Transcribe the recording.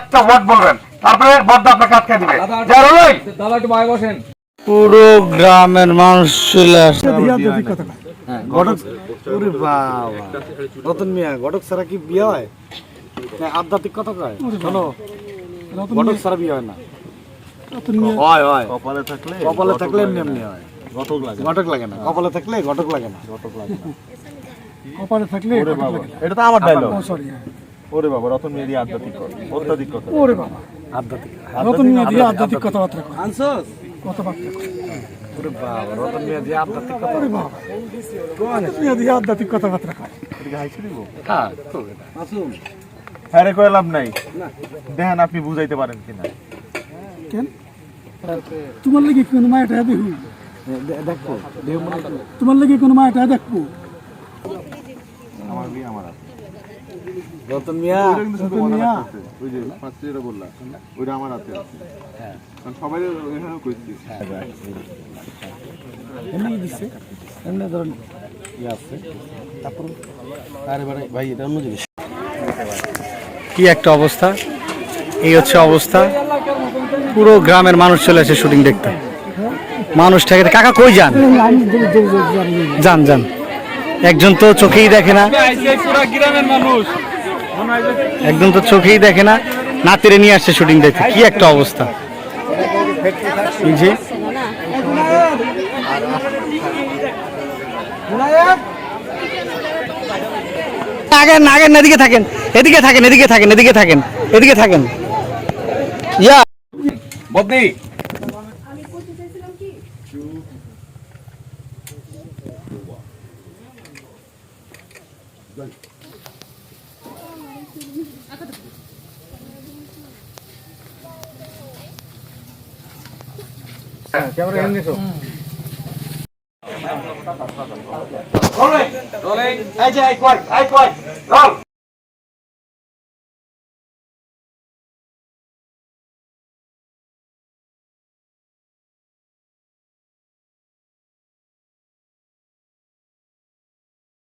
একটা ওয়ার্ড বলবেন। তারপরে বড়দা আপনাকে আটকে দিবে। দাদা একটু বাইরে বসেন। পুরো গ্রামের মানুষ চলে আসছে বাবা। রতন মিয়া ঘটক ছাড়া কি বিয়ে হয়? না আধ্যাত্মিক কথা কয়? শোনো ঘটক ছাড়া বিয়ে হয় না। হয় হয়। কপালে থাকলে কপালে থাকলে এমনি এমনি হয়। ঘটক লাগে ঘটক লাগে না। কপালে থাকলে ঘটক লাগে না। ঘটক লাগে না। কপালে থাকলে এটা তো আমার ডায়লগ সরি ওরে বাবা রতন মেয়েরই আধ্যাত্মিক কথা অত্যাধিক কথা। ওরে বাবা। আধ্যাত্মিক। নতুন মিয়া দিয়ে আধ্যাত্মিক কথাবার্তা কয় কথাবার্তা ওরে বাবা রতন মিয়া আধ্যাত্মিক কথা ওরে বাবা। মিয়া আধ্যাত্মিক কথাবার্তা কয় হাইছে দিব? হ্যাঁ। হ্যাঁ রে নাই। দেখেন আপনি বুঝাইতে পারেন কিনা। কেন? তোমার লাগি কোন মায়াটা দেখু মনে। তোমার লাগি কোন মায়াটা দেখব? আমার বিয়ে আমার হাতে। রতন মিয়া। মিয়া। বললাম ওইটা আমার হাতে আছে। কারণ সবাই এখানেও কইছি এমনি দিচ্ছে এমনি ধরুন ইয়ে আছে। তারপর আরে ভাই ভাই এটা অন্য জিনিস। কি একটা অবস্থা? এই হচ্ছে অবস্থা। পুরো গ্রামের মানুষ চলে আসে শুটিং দেখতে। মানুষটাকে কাকা কই যান। যান যান। একজন তো চোখেই দেখে না। একজন তো চোখেই দেখে না। নাতিরে নিয়ে আসছে শুটিং দেখতে। কি একটা অবস্থা। এদিকে থাকেন। এদিকে থাকেন এদিকে থাকেন এদিকে থাকেন এদিকে থাকেন। ইয়া। বদনি। রোলিং এই যে এই কই এই কই রোল